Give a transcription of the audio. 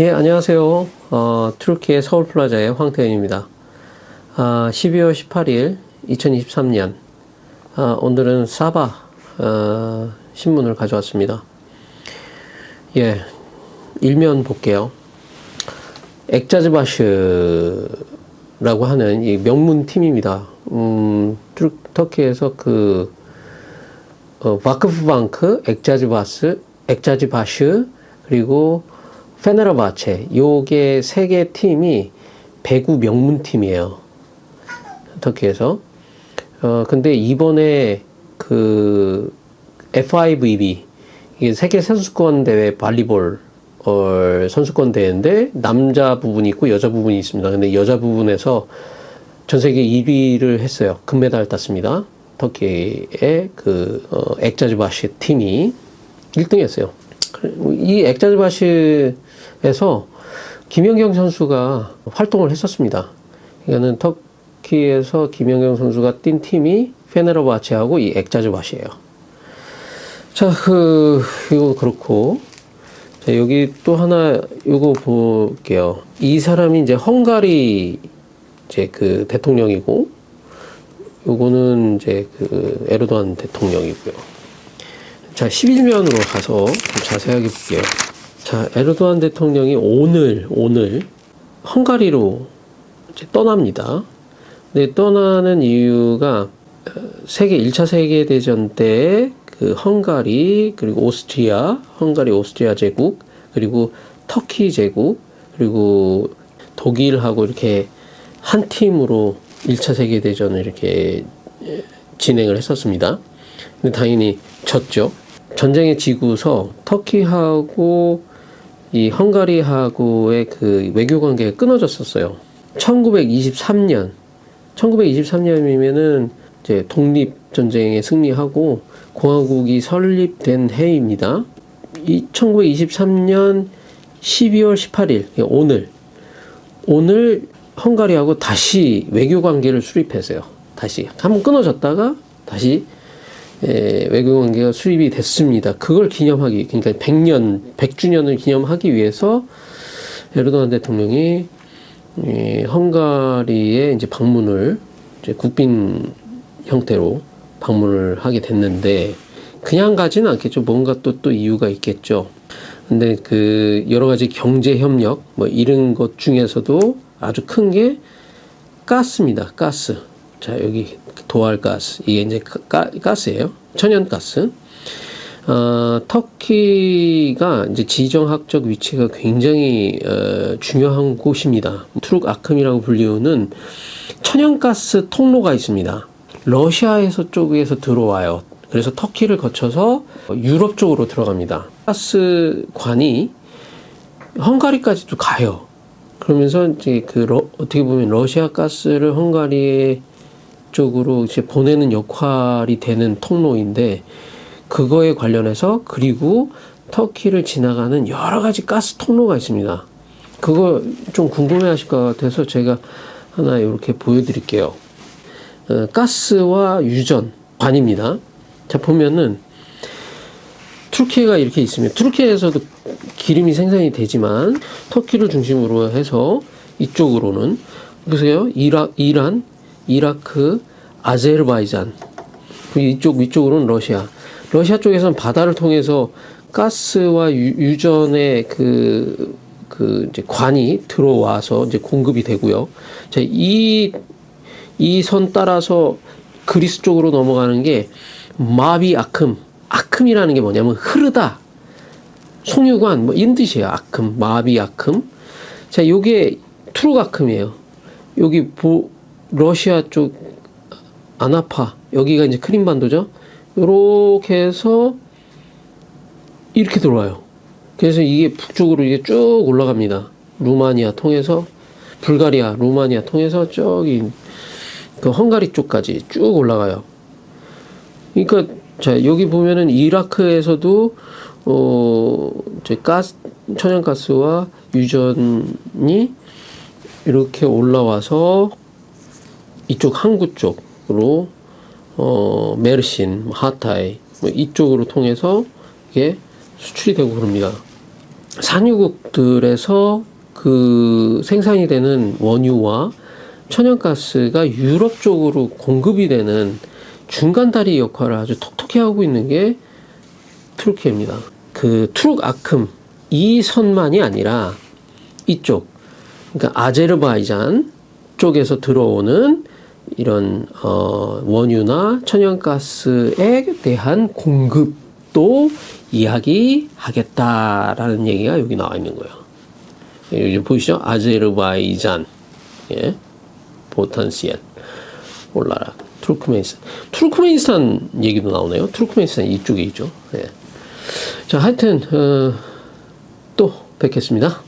예, 안녕하세요. 어, 트루키의 서울 플라자의 황태현입니다. 아, 12월 18일 2023년 아, 오늘은 사바 어, 신문을 가져왔습니다. 예, 일면 볼게요. 엑자즈바슈라고 하는 이 명문 팀입니다. 음, 트루, 터키에서 그 어, 바크프방크, 엑자즈바스, 엑자즈바슈 그리고 페네르바체 요게 세 개 팀이 배구 명문 팀이에요. 터키에서. 어 근데 이번에 그 FIVB 이게 세계 선수권 대회 발리볼 어, 선수권 대회인데 남자 부분이 있고 여자 부분이 있습니다. 근데 여자 부분에서 전 세계 1위를 했어요. 금메달 땄습니다. 터키의 그 어, 엑자즈바시 팀이 1등했어요. 이 엑자즈바시에서 김연경 선수가 활동을 했었습니다. 이거는 터키에서 김연경 선수가 뛴 팀이 페네르바체하고 이 엑자즈바시예요. 자, 그 이거 그렇고 자, 여기 또 하나 이거 볼게요. 이 사람이 이제 헝가리 이제 그 대통령이고 요거는 이제 그 에르도안 대통령이고요. 자, 11면으로 가서 좀 자세하게 볼게요. 자, 에르도안 대통령이 오늘, 오늘 헝가리로 떠납니다. 근데 떠나는 이유가 어, 세계 1차 세계대전 때 그 헝가리, 그리고 오스트리아, 헝가리 오스트리아 제국, 그리고 터키 제국, 그리고 독일하고 이렇게 한 팀으로 1차 세계대전을 이렇게 예, 진행을 했었습니다. 근데 당연히 졌죠. 전쟁에 지고서 터키하고 이 헝가리하고의 그 외교 관계가 끊어졌었어요. 1923년, 1923년이면은 이제 독립 전쟁에 승리하고 공화국이 설립된 해입니다. 이 1923년 12월 18일 오늘 오늘 헝가리하고 다시 외교 관계를 수립했어요. 다시 한번 끊어졌다가 다시 에, 외교 관계가 수립이 됐습니다. 그걸 기념하기 그러니까 100년 100주년을 기념하기 위해서 에르도안 대통령이 이 헝가리에 이제 방문을 이제 국빈 형태로 방문을 하게 됐는데 그냥 가지는 않겠죠. 뭔가 또 또 이유가 있겠죠. 근데 그 여러 가지 경제 협력 뭐 이런 것 중에서도 아주 큰 게 가스입니다. 가스. 자, 여기 도알가스. 이게 이제 가, 가스예요. 천연가스. 어, 터키가 이제 지정학적 위치가 굉장히 어, 중요한 곳입니다. 투룩 아큼이라고 불리우는 천연가스 통로가 있습니다. 러시아에서 쪽에서 들어와요. 그래서 터키를 거쳐서 유럽 쪽으로 들어갑니다. 가스관이 헝가리까지도 가요. 그러면서 이제 그 러, 어떻게 보면 러시아 가스를 헝가리 쪽으로 이제 보내는 역할이 되는 통로인데 그거에 관련해서 그리고 터키를 지나가는 여러 가지 가스 통로가 있습니다. 그거 좀 궁금해 하실 것 같아서 제가 하나 이렇게 보여드릴게요. 어, 가스와 유전 관입니다. 자, 보면은 투르키가 이렇게 있으면 투르키에서도 기름이 생산이 되지만 터키를 중심으로 해서 이쪽으로는 보세요. 이라, 이란, 이라크, 아제르바이잔 이쪽 위쪽으로는 러시아. 러시아 쪽에서는 바다를 통해서 가스와 유, 전의 그, 그, 이제 관이 들어와서 이제 공급이 되고요. 자, 이, 이 선 따라서 그리스 쪽으로 넘어가는 게 마비 아큼. 아큼이라는 게 뭐냐면 흐르다. 송유관, 뭐, 이런 뜻이에요. 아큼, 마비 아큼. 자, 요게 투르 아큼이에요. 여기 보, 러시아 쪽 아나파. 여기가 이제 크림반도죠. 요렇게 해서 이렇게 들어와요. 그래서 이게 북쪽으로 이게 쭉 올라갑니다. 루마니아 통해서 불가리아, 루마니아 통해서 저기 그 헝가리 쪽까지 쭉 올라가요. 그러니까 자 여기 보면은 이라크에서도 어 가스 천연가스와 유전이 이렇게 올라와서 이쪽 항구 쪽으로 어, 메르신, 하타이 뭐 이쪽으로 통해서 이게 수출이 되고 그럽니다. 산유국들에서 그 생산이 되는 원유와 천연가스가 유럽 쪽으로 공급이 되는 중간 다리 역할을 아주 톡톡히 하고 있는 게 투르키예입니다. 그 투르크 아큼 이 선만이 아니라 이쪽 그러니까 아제르바이잔 쪽에서 들어오는 이런 어, 원유나 천연가스에 대한 공급도 이야기하겠다라는 얘기가 여기 나와 있는 거예요. 여기 보이시죠? 아제르바이잔, 예, 보탄시엘, 올라라, 투르크메니스탄. 투르크메니스탄 얘기도 나오네요. 투르크메니스탄 이쪽에 있죠. 예. 자, 하여튼 어, 또 뵙겠습니다.